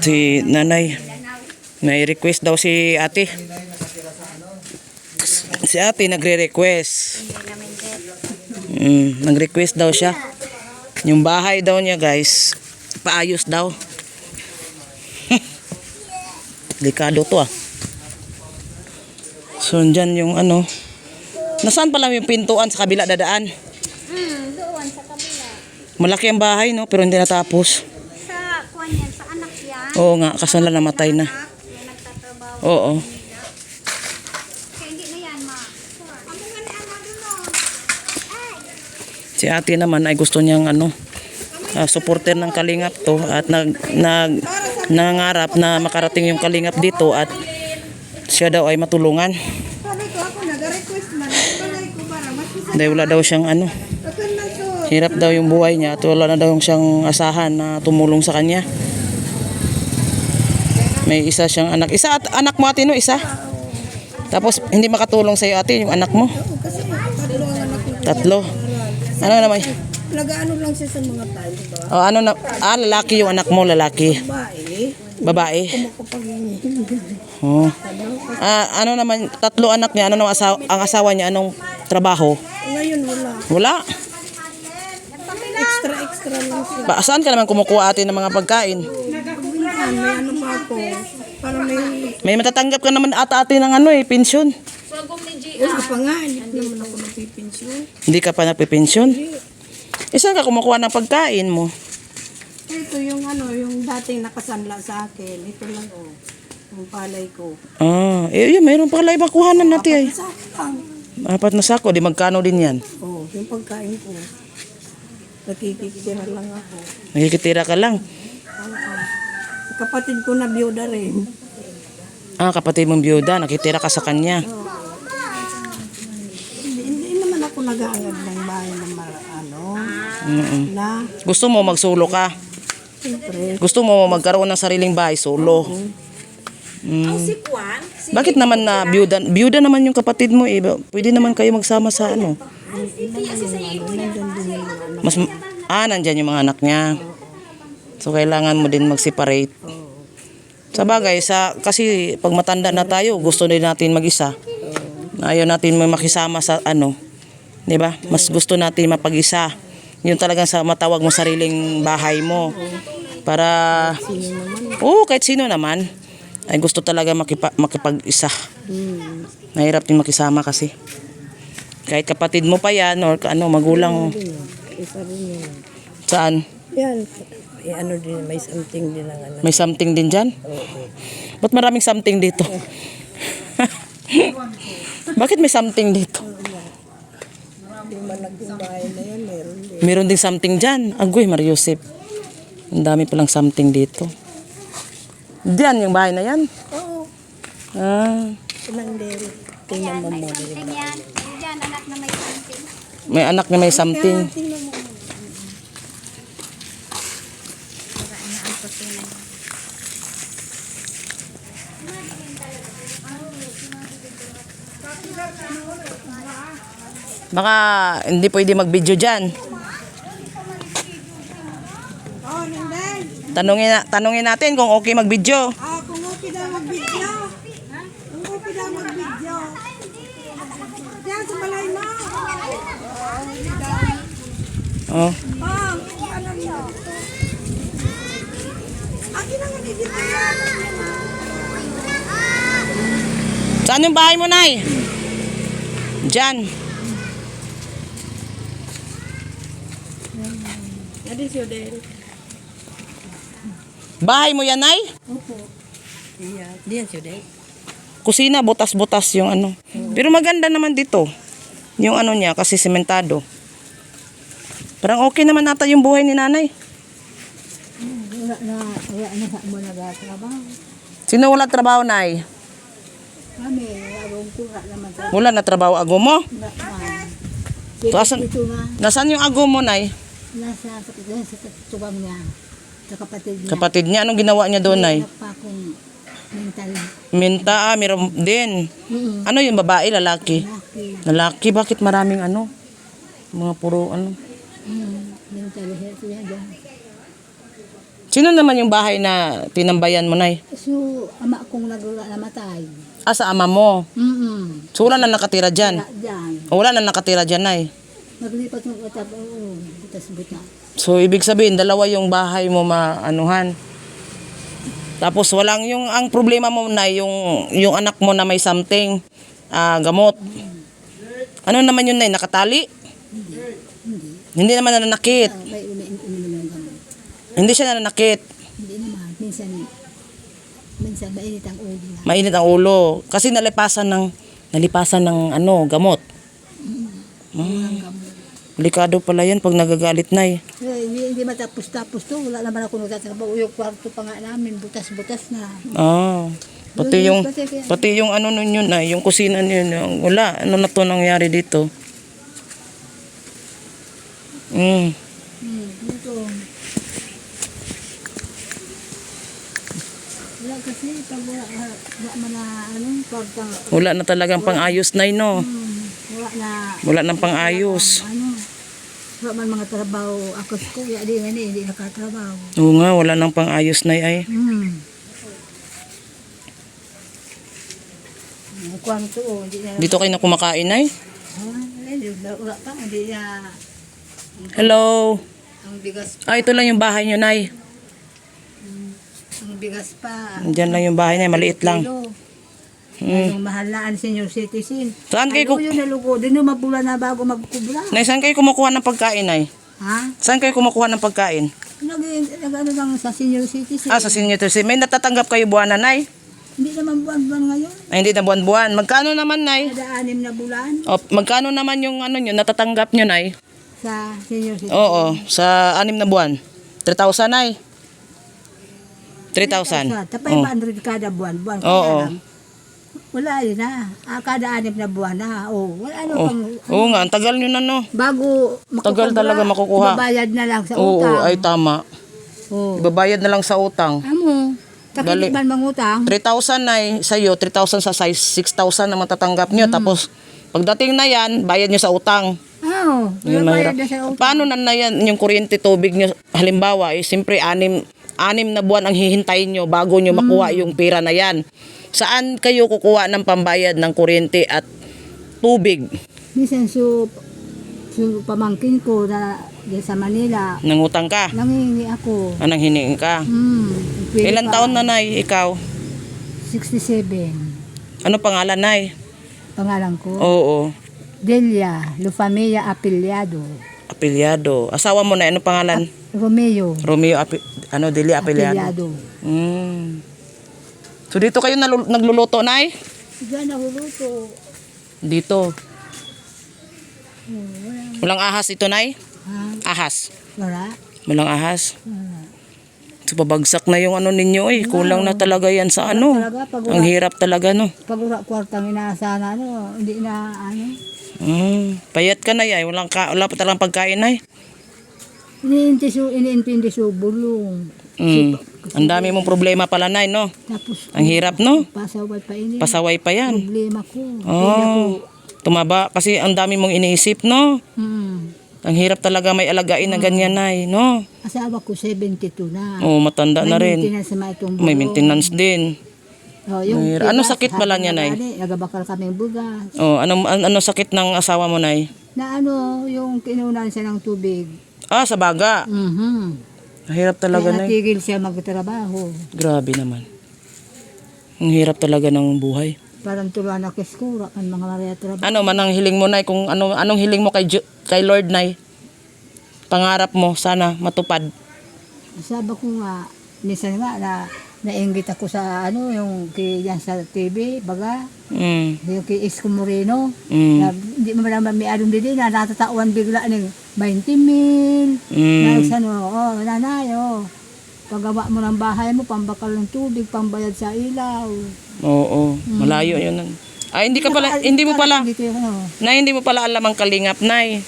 Si nanay. May request daw si ate. Si ate nagre-request. Mm, nag-request daw siya. Yung bahay daw niya guys, paayos daw. Delikado to ah. So dyan yung ano. Nasaan pala yung pintuan sa kabila dadaan? Hmm, doon sa kabila. Malaki ang bahay no, pero hindi natapos. Sa kuwan yan, sa anak yan. Oo nga, kaso na namatay na. Oo. Si ate naman ay gusto niyang ano, ah, supporter ng Kalingap to at nag, nag, nangangarap na makarating yung Kalingap dito at siya daw ay matulungan. Dahil wala daw siyang ano, hirap daw yung buhay niya at wala na daw siyang asahan na tumulong sa kanya. May isa siyang anak. Isa at anak mo ate no, isa. Tapos hindi makatulong sa iyo ate yung anak mo. Kasi tatlo ang anak ko. Tatlo. Ano naman? Nag-ano lang siya sa mga tayo, di ba? Oh, ano na? Ah, lalaki yung anak mo, lalaki. Bae. Babae. Kapag Oh. Ah, ano naman, tatlo anak niya, ano naman asawa, ang asawa niya, anong trabaho? Ngayon wala. Wala. Extra extra lang siya. Ba, saan ka naman kumukuha ate ng mga pagkain? Minsan may ano pa ako. Para may... May matatanggap ka naman ata ate ng ano eh, pensyon. Wala pa nga. Hindi naman ako nagpipensyon. Hindi ka pa napipensyon? Eh, saan ka kumukuha ng pagkain mo? Ito yung ano, yung dating nakasanla sa akin. Ito lang oh. Yung palay ko. Ah, eh, yun, mayroon pala ibang kuhanan natin eh. Sa lang. Apat na sako, di magkano din yan? Oh, yung pagkain ko. Nakikikira lang ako. Nakikitira ka lang. Kapatid ko na biyuda rin. Ah, kapatid mong byuda, nakitira ka sa kanya. Hindi, hindi naman ako nag-aangad ng bahay na mara, ano, Mm-mm. na, Gusto mo magsulo ka? siyempre, Gusto mo magkaroon ng sariling bahay, solo? Mm. Bakit naman na byuda, byuda naman yung kapatid mo eh. Pwede naman kayo magsama sa ano. Mas, ah, nandyan yung mga anak niya. So, kailangan mo din mag-separate. Sa bagay, sa, kasi pag matanda na tayo, gusto din natin mag-isa. Ayaw natin may makisama sa ano. 'Di ba? Mas gusto natin mapag-isa. Yun talagang sa matawag mo sariling bahay mo. Para, oo, kahit sino naman. Ay gusto talaga makipa, makipag-isa. Mahirap din makisama kasi. Kahit kapatid mo pa yan or ano, magulang. Saan? Yan, eh, ano din, may something din ang ano. May something din dyan? Ba't maraming something dito? Bakit may something dito? Yung malaking bahay na yun, meron din. Meron ding something dyan. Agoy, Mariusip. Ang dami palang something dito. Diyan yung bahay na yan. Oo, Ah, ilang dero. Tingnan mo mo. Something yan. Diyan, anak na may something. may anak na may something. Tingnan mo. Sira na ang kusina. Baka hindi pwede mag-video dyan. Tanungin, na, tanungin natin kung okay mag-video. Ah, kung okay daw mag-video. Kung okay daw mag-video. Diyan sa balay mo. Oh. Saan yung bahay mo, Nay? Diyan. Adi siya din. Bahay mo yan, Nay? Opo. Iya, diyan siya din. Kusina, butas-butas yung ano. Pero maganda naman dito. Yung ano niya, kasi sementado. Parang okay naman nata yung buhay ni nanay. Wala na, wala na sa mo nagatrabaho. Sino wala trabaho, Nay? Kami, arong kura naman Wala na trabaho ago mo? man. So, asan, Ito nga, nasaan yung ago mo, Nay? nasa sa, sa, tubang niya. Sa kapatid niya. Kapatid niya, anong ginawa niya doon, Nay? Pa akong mental. Minta, ah, meron din. Mm-mm. Ano yung babae, lalaki? Laki. Lalaki, bakit maraming ano? Mga puro ano? Mm, mental. tali siya dyan. Sino naman yung bahay na pinambayan mo, Nay? So, ama kong nagula namatay. Ah, sa ama mo. Mm-mm. So, wala na nakatira dyan. Wala dyan. Wala na nakatira dyan, Nay. Naglipat ng utap, oo, butas-butas. So, ibig sabihin, dalawa yung bahay mo maanuhan. Tapos, walang yung, ang problema mo na yung, yung anak mo na may something, ah, gamot. Ano naman yun, Nay? Nakatali? Hindi naman nananakit. Ah, may gamot. Hindi siya nananakit. Hindi naman. Minsan, minsan mainit ang ulo na. Mainit ang ulo. Kasi nalipasan ng, nalipasan ng ano, gamot. Mm. Delikado pala yan pag nagagalit na eh. Eh, hindi, hindi matapos-tapos to. Wala naman ako nagtatrabaho. Yung kwarto pa nga namin, butas-butas na. Ah. Pati yung pati yung ano nun yun na, yung kusina yun, yung, wala, ano na to nangyari dito. Mm. Hmm, dito. Wala kasi, pag wala, wala man na, ano, pag, Wala na talagang pang-ayos na no. hmm, wala na, Wala nang pang-ayos. ano, wala man mga trabaho, ako sa kuya, di nga ni, hindi nakatrabaho. Oo nga, wala nang pang-ayos na ay. Hmm. Ang kwarto, oh, hindi na, Dito kayo na kumakain ay. ah, wala pa, hindi na, Hello. ang bigas, Ah, ito lang yung bahay nyo, Nay. Bigas pa. Diyan lang yung bahay na, maliit lang. Kilo. Hmm. Yung mahal na ang senior citizen. Saan kayo, Ano ku- yun nalugo? Din yung mabula na bago magkubla. Nay, saan kayo kumukuha ng pagkain, Nay? Ha? Saan kayo kumukuha ng pagkain? Nag, nag ano lang sa senior citizen. Ah, sa senior citizen. May natatanggap kayo buwan na, Nay? Hindi naman buwan-buwan ngayon. Ay, hindi na buwan-buwan. Magkano naman, Nay? Kada anim na bulan O, magkano naman yung ano nyo, natatanggap nyo, Nay? sa senior citizen. Oo, sa anim na buwan. 3,000, Nay. 3,000. Tapay Oh. 500 kada buwan. buwan. Oo. lang, Wala yun na. Ah, kada anim na buwan na. Oh, wala ano Oh. pang... Oo nga, ang tagal nyo na, no? Bago Tagal talaga makukuha. Babayad na lang sa Oo, utang. ay tama. Oh. Ibabayad na lang sa utang. Amo. Dali. Takiliban mangutang. 3,000 na sa'yo, 3,000 sa size, 6,000 na matatanggap nyo. Tapos, pagdating na yan, bayad nyo sa utang. Oo. Yun Wala bayad mahirap. na sa utang. Paano na na yan, yung kuryente tubig nyo, halimbawa, eh, siyempre, anim, anim na buwan ang hihintayin nyo bago nyo makuha yung pera na yan. Saan kayo kukuha ng pambayad ng kuryente at tubig? Minsan so, so pamangkin ko na di sa Manila, Nangutang ka? nangingi ako. Anong hiniing ka? Hmm, pwede Ilan pa. taon na, Nay, ikaw? 67. Ano pangalan, Nay? Pangalan ko. Oo, Delia Lufamia Apeliado. Apilyado. Asawa mo na, ano pangalan? Romeo Romeo, api, ano, Dili Apilyado. Apeliado. Mm. So dito kayo nalu- nagluluto, Nay? Diyan nahuluto. Dito. Wala. Walang ahas ito, Nay? Ha? Ahas. Wala? Walang ahas. Wala. So babagsak na yung ano ninyo eh. Kulang na talaga yan sa ano. Talaga, pag Ang hirap talaga, no? pag wala kwartang inaasahan na, ano, hindi na, ano, Mm. Payat ka na yan. Walang ka, wala pa talagang pagkain, Nay. iniintiso, iniintindi so bulong. Mm. Ang dami mong problema pala, Nay, no? Tapos, Ang hirap, no? pasaway pa ini. Pasaway pa yan. Problema ko. Oh. Tumaba kasi ang dami mong iniisip, no? hmm. Ang hirap talaga may alagain na ganyan, Nay, no? Asawa ko 72 na. Oh, matanda na May rin. maintenance sa mga itong May bulong. maintenance din. Oh, yung Mahirap. Ano bigas, sakit pala niya, na Nay? Nagabakal kaming bugas. Oh, ano an- ano sakit ng asawa mo, Nay? Na ano, yung kinunan siya ng tubig. Ah, sa baga. Mhm. Mahirap talaga, Kaya Nay. natigil siya magtrabaho. Grabe naman. Ang hirap talaga ng buhay. Parang turuan na kiskura kan mga Maria trabaho. Ano man ang hiling mo, Nay? Kung ano anong hiling mo kay Ju- kay Lord, Nay? Pangarap mo sana matupad. Sabi ko nga, minsan nga na nainggit ako sa ano, yung kay yan sa TV, baga, Mm. yung kay Isko Moreno. Mm. Na, hindi mo naman may anong din na natatawan bigla ng 20 mil. Mm. Na ano, oh, nanay, oh. Paggawa mo ng bahay mo, pambakal ng tubig, pambayad sa ilaw. Oo, malayo 'yun. Ay, hindi ka pala hindi mo pala ano, na hindi mo pala alam ang kalingap, Nay.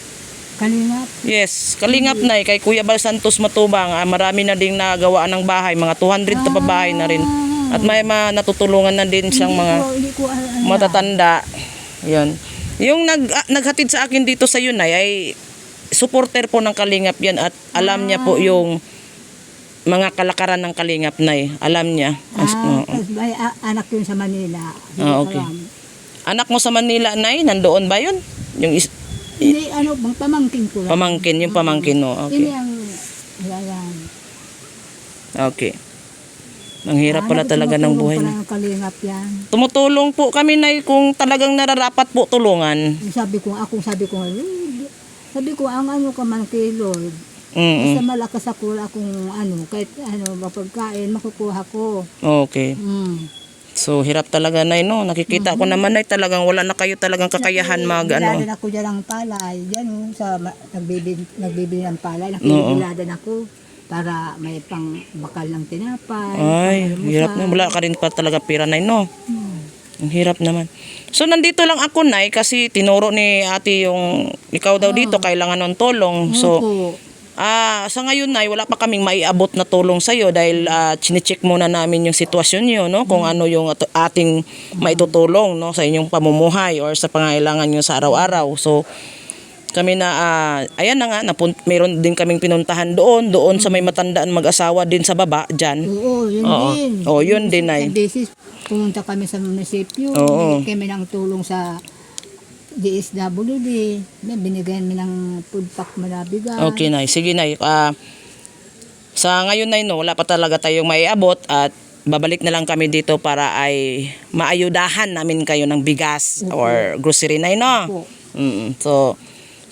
Kalingap. Yes, kalingap na kay Kuya Bal Santos Matubang, ah, marami na ding nagawa ng bahay, mga 200 na pa bahay na rin. At may mga natutulungan na din siyang mga ko ano, matatanda. 'Yon. Yung nag ah, naghatid sa akin dito sa Yunay ay supporter po ng Kalingap yan at alam niya po yung mga kalakaran ng Kalingap na Alam niya. As- Ah, tapos may a- anak yun sa Manila. Ah, okay. Alam. Anak mo sa Manila, Nay, nandoon ba yun? Yung is- Hindi, ano, bang pamangking ko lang. pamangkin, yung pamangkin mo. Hindi Okay. ang, ayan. Okay. Ang hirap pala Ano, talaga ng tumutulong buhay pala na. ng kalingap yan. Tumutulong po kami, Nay, kung talagang nararapat po tulungan. Sabi ko, ako sabi ko, "Eh, sabi ko, ang ano ka man kay Lord, Mm basta malakas ako, wala akong ano, kahit ano, mapagkain, makukuha ko. Okay. Mm. So, hirap talaga, Nay, no? Nakikita ko naman, Nay, talagang wala na kayo talagang kakayahan mag, ano. Biladan ako dyan ng palay, dyan oh, sa nagbibili, nagbibili ng palay, nakibiladan ako para may pang bakal ng tinapay. Ay, hirap na. Wala ka rin pa talaga pira, Nay, no? Hmm. Ang hirap naman. So, nandito lang ako, Nay, kasi tinuro ni ate yung ikaw daw dito, kailangan ng tulong. So, Opo. Ah, sa ngayon nay wala pa kaming maiabot na tulong sa iyo dahil ah, chine-check muna namin yung sitwasyon niyo, no? Kung ano yung at- ating maitutulong, no, sa inyong pamumuhay or sa pangailangan niyo sa araw-araw. So kami na ah, ayan na nga napun- meron din kaming pinuntahan doon, doon sa may matandaan mag-asawa din sa baba diyan. Oo, yun Oo. din. Oo, yun din, Nay. Sa beses, pumunta kami sa munisipyo. Oo. Kami ng tulong sa DSWD. May Binigyan kami ng food pack malabigan. Okay, Nay. Sige, Nay. Ah, sa ngayon, Nay, no, wala pa talaga tayong maiabot at babalik na lang kami dito para ay maayudahan namin kayo ng bigas or grocery, Nay, no? Opo. Mm, so,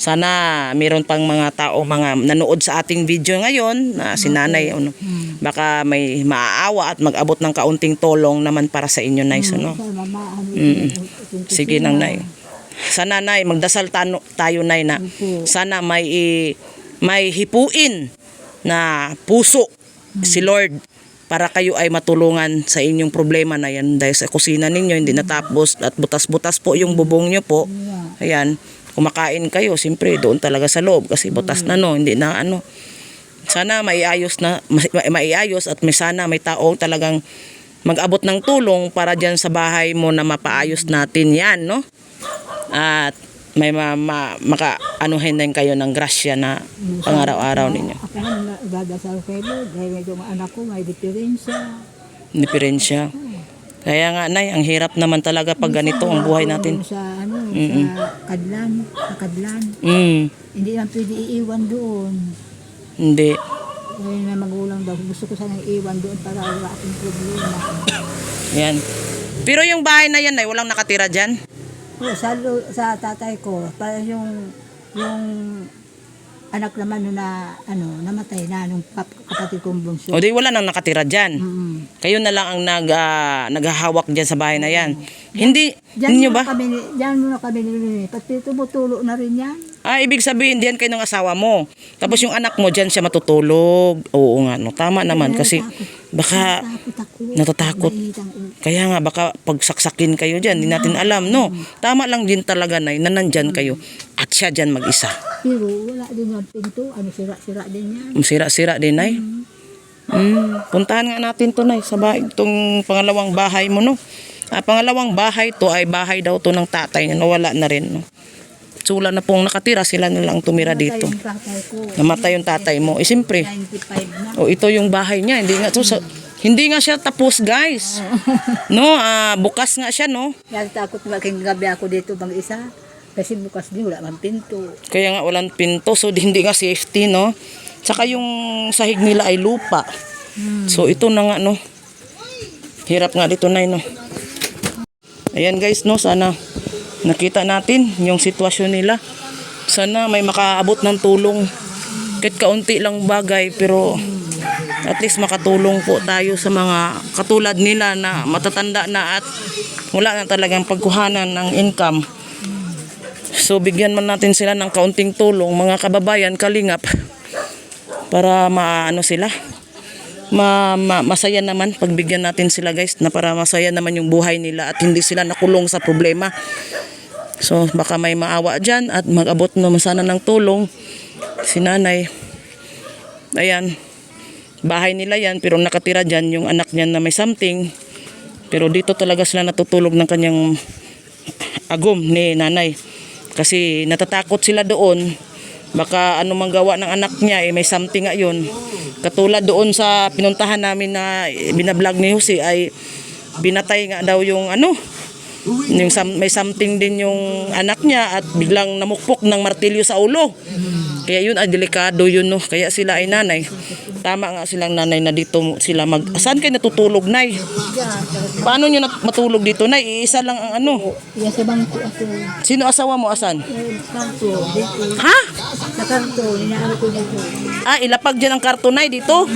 sana meron pang mga tao, mga nanood sa ating video ngayon na si nanay, ano, baka may maaawa at mag-abot ng kaunting tulong naman para sa inyo, Nay. So, no? Mama, ano, Mm. Sige nang nay. Sa nanay, magdasal tano, tayo nay na sana may may hipuin na puso si Lord para kayo ay matulungan sa inyong problema na yan dahil sa kusina ninyo hindi natapos at butas-butas po yung bubong nyo po. Ayan, kumakain kayo, siyempre doon talaga sa loob kasi butas na no, hindi na ano. Sana maiayos na ma- maiayos at may sana may tao talagang mag-abot ng tulong para diyan sa bahay mo na mapaayos natin 'yan, no? At may ma, ma, maka-anuhin din kayo ng grasya na pangaraw-araw ninyo. Ako nga nagdadasal kay Lord. Dahil medyo anak ko may diferensya. Diferensya. Kaya nga, Nay, ang hirap naman talaga pag ganito ang buhay natin. Sa ano, sa kadlan. Sa kadlan. Mm, Hindi naman pwede iiwan doon. hindi. Ngayon na magulang daw, gusto ko sanang iwan doon para wala akong problema. Yan. Pero yung bahay na yan, Nay, walang nakatira dyan? Oo, sa, sa tatay ko, para yung, yung anak naman nun na, ano, namatay na nung kap- kapatid kong bunso. O di wala nang nakatira dyan. Mm. Kayo na lang ang nag, ah, naghahawak dyan sa bahay na yan. Hindi, Diyan muna ba? Kami, diyan muna kami nililipat. Pati tumutulo na rin yan. Ah, ibig sabihin, diyan kayo ng asawa mo. Tapos yung anak mo, diyan siya matutulog. Oo nga, no. Tama naman kasi baka Takot ako. natatakot. Kaya nga, baka pagsaksakin kayo dyan, hindi natin alam, no? Tama lang din talaga, Nay, na nandyan kayo. At siya dyan mag-isa. Pero wala din yung pinto. Ano, sira-sira din yan. Sira-sira din, Nay. Mm. Puntahan nga natin to, Nay, sa bahay. Itong pangalawang bahay mo, no? Ah, pangalawang bahay to ay bahay daw to ng tatay niya. Nawala na rin, no? So, wala na pong nakatira. Sila na lang tumira dito. Namatay yung tatay mo. Eh, siyempre, 95 na. O ito yung bahay niya. Hindi nga to sa hindi nga siya tapos, guys. No, ah, bukas nga siya, no. Kaya takot na king gabi ako dito bang isa. Kasi bukas din wala man pinto. Kaya nga walang pinto, so di- hindi nga safety, no. Saka yung sahig nila ay lupa. So ito na nga, no. Hirap nga dito na, no. Ayan guys, no, sana nakita natin yung sitwasyon nila. Sana may makaabot ng tulong. Kahit kaunti lang bagay, pero at least makatulong po tayo sa mga katulad nila na matatanda na at wala na talagang pagkuhanan ng income. So bigyan man natin sila ng kaunting tulong, mga kababayan, kalingap, para maano sila, ma, ma- masaya naman pagbigyan natin sila guys, na para masaya naman yung buhay nila at hindi sila nakulong sa problema. So baka may maawa dyan at mag-abot naman sana ng tulong si nanay. Ayan, bahay nila yan pero nakatira dyan yung anak niya na may something. Pero dito talaga sila natutulog ng kanyang agom ni nanay. Kasi natatakot sila doon Baka ano mang gawa ng anak niya, eh, may something nga yun. Katulad doon sa pinuntahan namin na binablog ni Jose ay binatay nga daw yung ano, yung sam- may something din yung anak niya at biglang namukpok ng martilyo sa ulo. Kaya yun ay delikado yun no. Kaya sila ay nanay. Tama nga silang nanay na dito sila mag... Saan kayo natutulog, nay? Paano nyo matulog dito, nay? Iisa lang ang ano. Sino asawa mo, asan? Ha? Sa dito. Ah, ilapag dyan ang kartonay dito.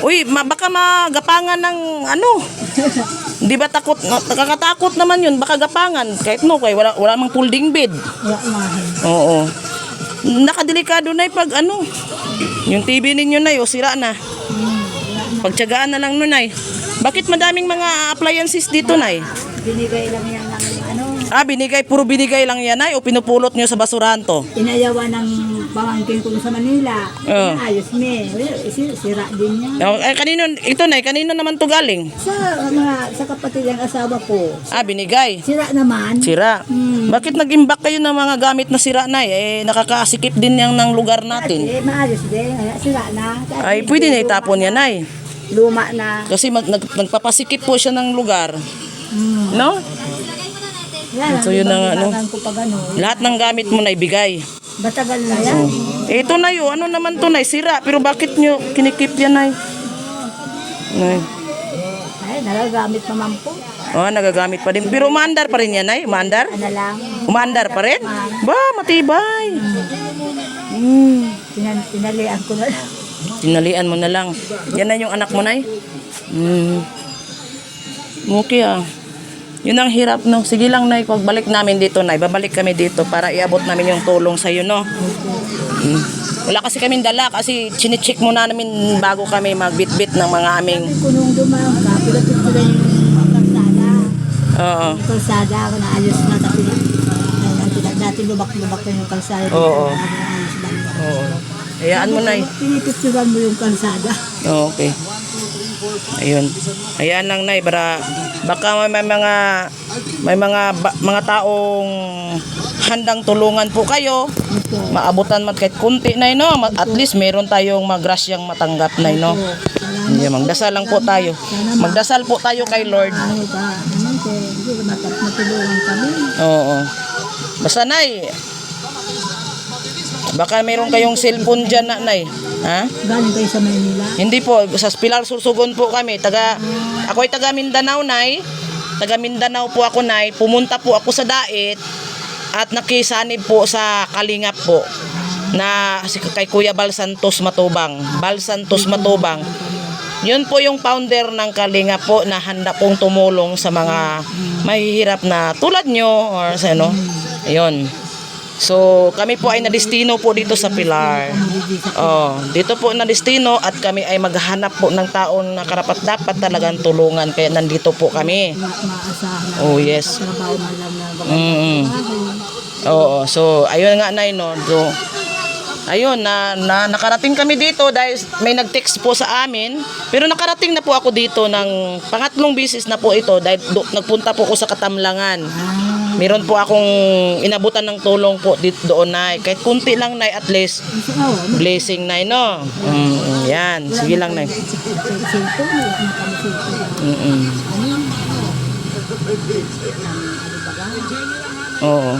Uy, ma- baka magapangan ng ano. Di ba takot? na- Nakakatakot naman yun. Baka gapangan. Kahit no, kay wala, wala mang folding bed. Wala. Oo. Nakadelikado na pag ano. Yung TV ninyo na o sira na. Pagtsagaan na lang nun ay. Bakit madaming mga appliances dito nay? Binigay lang yan Ah, binigay, puro binigay lang yan ay o pinupulot nyo sa basurahan to? inayawan ng pamangkin ko sa Manila. Oo. Ayos me. Si- Sira din niya. Oh, eh, kanino, ito nay, kanino naman to galing? Sa mga sa kapatid ng asawa ko, Ah, binigay. sira naman. Sira. Hmm. Bakit nag-imbak kayo ng mga gamit na sira na eh? nakakasikip din yan ng lugar natin. Eh, maayos din. Kaya Sira na. Ay, pwede na itapon yan ay. Luma na. Kasi mag, nag, nagpapasikip po siya ng lugar. Hmm. No? Yan, So, yun na nga, ano? pag ano. Lahat ng gamit mo na ibigay. Batagal na yan. Ito na yun. Ano naman to na? Sira. Pero bakit nyo kinikip yan ay? Ay. Ay, nagagamit naman po. Oh, nagagamit pa din. Pero umandar pa rin yan ay. Umandar? Ano lang. Umandar pa rin? Ba, matibay. Hmm. Tinan, tinalian ko na lang. Tinalian mo na lang. Yan na yung anak mo, Nay? Hmm. Okay ah. Yun ang hirap, no? Sige lang, Nay. Pag balik namin dito, Nay, babalik kami dito para iabot namin yung tulong sa'yo, no? Hmm. Wala kasi kaming dala kasi chinecheck muna namin bago kami magbitbit ng mga aming... Kung nung dumang ka, pilatot ko na yung kalsada. Oo. Yung kalsada, ako naayos na. Tapos, dati lubak-lubak na yung kalsada. Oo. Oo. Hayaan mo, Nay. Pinipicturan mo yung kalsada. Oo, okay. Ayun. Hayaan lang, Nay. Para baka may, may mga may mga ba- mga taong handang tulungan po kayo. Maabutan man kahit kunti, Nay, no? At least meron tayong magrasyang matanggap, Nay, no? Hindi, magdasal lang po tayo. Magdasal po tayo kay Lord. Oo. Basta, Nay, baka meron kayong cellphone dyan, na, Nay. Ha? Galing kayo sa Maynila. Hindi po, sa Pilar Sursugon po kami. Taga, ako ay taga Mindanao, Nay. Taga Mindanao po ako, Nay. Pumunta po ako sa Dait at nakisanib po sa Kalingap po na si kay Kuya Bal Santos Matubang. Bal Santos Matubang. Yun po yung founder ng Kalinga po na handa pong tumulong sa mga mahihirap na tulad nyo or sa ano. Ayun. So, kami po ay nadestino po dito sa Pilar. Oh, dito po na destino at kami ay maghanap po ng taon na karapat dapat talagang tulungan kaya nandito po kami. Na. Oh, yes. Na. Mm. Oo, so ayun nga nay no. So, ayun na, na nakarating kami dito dahil may nag-text po sa amin. Pero nakarating na po ako dito ng pangatlong bisis na po ito dahil do, nagpunta po ako sa Katamlangan. Meron po akong inabutan ng tulong po dito doon nay. Kahit kunti lang nay at least blessing nay no. Mm, mm, yan, sige lang nay. Silpo. Mm-mm. Oo.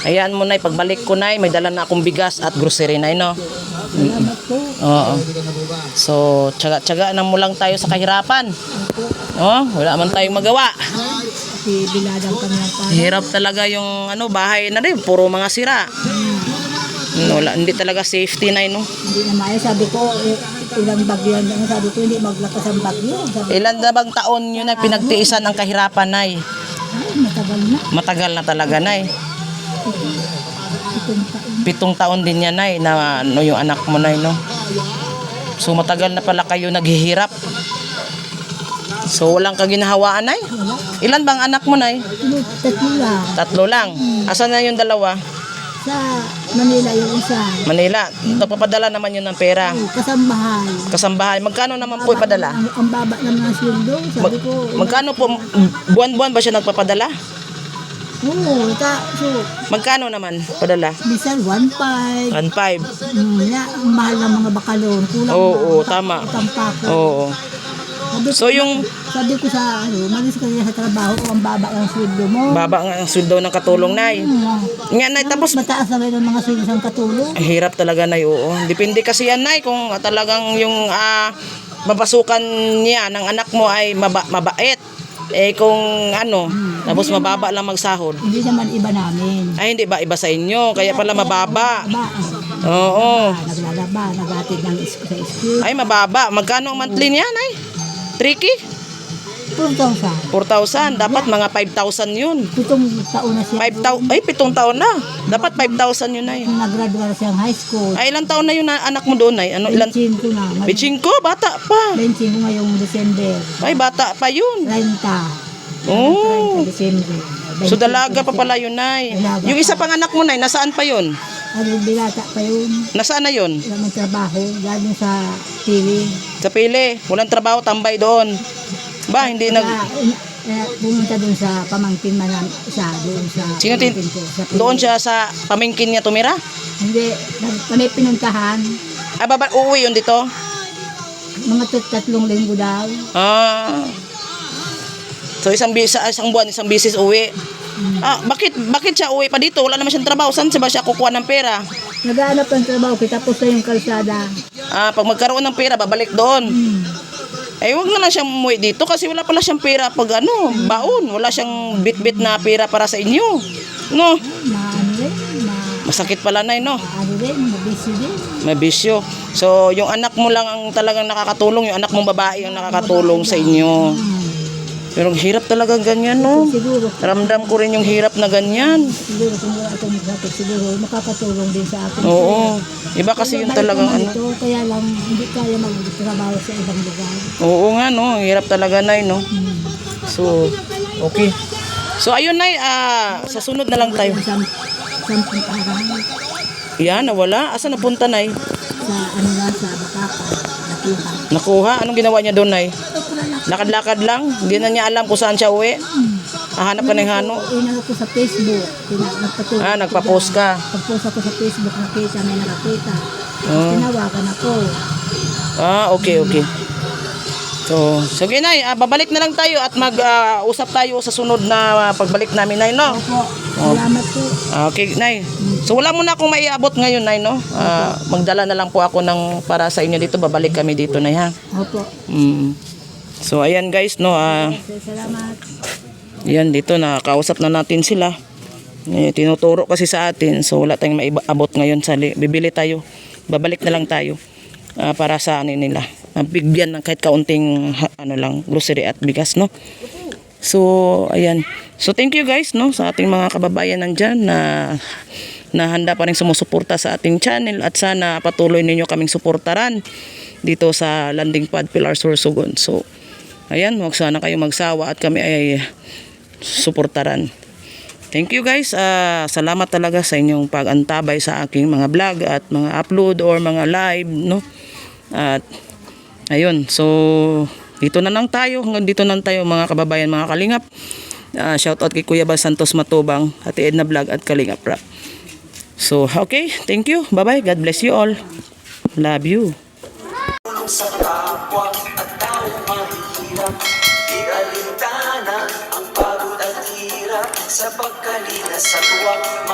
Ayan mo, Nay. Pagbalik ko, Nay, may dala na akong bigas at grocery, Nay, no? Oo. So, tsaga-tsaga na mo lang tayo sa kahirapan. Oh, wala man tayong magawa. Kasi biladang kami ang pa. Hirap talaga yung ano, bahay na rin. Puro mga sira. Mm, Wala, hindi talaga safety, Nay, no? Hindi na maya. Sabi ko, eh, ilang bagyo yan. Ano, Sabi ko, hindi maglakas ang bagyo. Sabi Ilan na bang taon yun na pinagtiisan ng kahirapan, Nay? ay, matagal na. Matagal na talaga, Nay. Itong taon. Pitong taon din yan, Nay, na ano, yung anak mo, Nay, no? So, matagal na pala kayo naghihirap. So, walang kaginhawaan, Nay? Ilan bang anak mo, Nay? Tatlo lang. Tatlo lang. Asan na yung dalawa? Sa Manila yung isa. Manila. Nagpapadala naman yun ng pera. Ay, kasambahay. Kasambahay. Magkano naman po ipadala? Ang, ang baba ng mga sweldo. Sabi ko, Magkano po? Buwan-buwan ba siya nagpapadala? Oo, ta, so, Magkano naman padala? minsan 1.5. 1.5. Mm, ang mahal ng mga bakalon. Kulang Oo, na, oo, tama. Utang pa ako. Oo. Sabi, So yung sabi ko sa, ano, malis ka sa trabaho kung ang baba ng sweldo mo. baba nga ang sweldo ng katulong, Nay. Mm, Nga, Nay, tapos mataas na rin ang mga sweldo sa katulong. Ang hirap talaga na oo. Depende kasi yan nay kung talagang yung ah, mapasukan niya ng anak mo ay maba, mabait. Eh kung ano, tapos mababa lang magsahod. Hindi naman iba namin. Ay hindi ba iba sa inyo? Kaya pala mababa. Ba, Oo. naglalaba, naghatid ng is- sa school. Ay mababa. Magkano ang monthly niya nay? Tricky? Puntong sa, 4,000. Dapat mga 5,000 yun. pitong taon na siya. 5,000. Ay, pitong taon na. Dapat 5,000 yun nay. Nung nag-graduate siyang high school. Ay, ilang taon na yun na anak mo doon nay? Ano, ilan? 25 ko na. Mag- Biching ko, bata pa. 25 ko ngayong December. Ay, bata pa yun. 30. Oh. 30 December. So dalaga pa pala yun, Nay. Dalaga Yung isa pang anak mo, Nay, nasaan pa yun? Ano, binata pa yun. Nasaan na yun? Wala mang trabaho. Galing sa TV. Sa pili. Walang trabaho, tambay doon. Ba, hindi nag... Kaya, in- kaya pumunta doon sa pamangkin man isa doon sa Sino tin... pamangkin ko, sa. Doon siya sa pamingkin niya tumira? Hindi, may pinuntahan. Ah, baba, uuwi yun dito? Mga tat- tatlong linggo daw. Ah. So isang bisa, isang buwan, isang bisis uwi. Ah, bakit bakit siya uwi pa dito? Wala naman siyang trabaho. Saan siya ba siya kukuha ng pera? Nagaanap ng trabaho, kitapos na yung kalsada. Ah, pag magkaroon ng pera, babalik doon. Hmm. Eh, wag na lang siyang umuwi dito kasi wala pala siyang pera pag ano, baon. Wala siyang bit-bit na pera para sa inyo. No? Masakit pala na, no? mabisi din. May bisyo. So, yung anak mo lang ang talagang nakakatulong, yung anak mong babae ang nakakatulong sa inyo. Pero hirap talaga ganyan, no? Siguro, Ramdam ko rin yung hirap na ganyan. siguro kung wala itong sakit, siguro makakatulong din sa akin. Oo. Iba kasi yung talagang ano. Ito, kaya lang hindi kaya magtrabaho sa ibang lugar. Oo nga, no? Hirap talaga, Nay, no? Hmm. So, okay. So, ayun, Nay. Ah, sa sunod na lang tayo. Sam, sampung araw Yan, nawala. Asa napunta, Nay? sa ano nga sa Bakaka, nakuha. Nakuha. Anong ginawa niya doon, Nay? Lakad-lakad lang. Hindi na niya alam kung saan siya uwi. Hahanap ka ng hano. Inano ko sa Facebook. Ah, nagpa-post ka. Pag-post ako sa Facebook, nakita, may nakakita. Oh. tinawagan ako. Ah, okay, okay. So, sige, Nay. Ah, babalik na lang tayo at mag-usap tayo sa sunod na ah, pagbalik namin, Nay, no? Opo, salamat po. Ah, Okay, Nay. So wala muna akong maiabot ngayon, Nay, no? Ah, magdala na lang po ako ng para sa inyo dito. Babalik kami dito, Nay, ha? Opo, Mm. So ayan guys, no? Yan dito nakakausap na natin sila. Eh, tinuturo kasi sa atin. So wala tayong maiabot ngayon sa li- bibili tayo. Babalik na lang tayo ah, para sa ano nila. Ah, bigyan ng kahit kaunting ano lang grocery at bigas, no? So, ayan. So, thank you guys, no, sa ating mga kababayan nandyan na na handa pa rin sumusuporta sa ating channel at sana patuloy ninyo kaming suportaran dito sa Landing Pad Pilar Sorsogon. So, ayan, huwag sana kayo magsawa at kami ay suportaran. Thank you guys. Ah, salamat talaga sa inyong pag-antabay sa aking mga vlog at mga upload or mga live, no? At ayun, so dito na lang tayo. Hanggang dito na lang tayo mga kababayan, mga kalingap. Ah, shout out kay Kuya Bal Santos Matubang, Ate Edna Vlog at Kalingap Rap. So, okay. Thank you. Bye-bye. God bless you all. Love you. Ang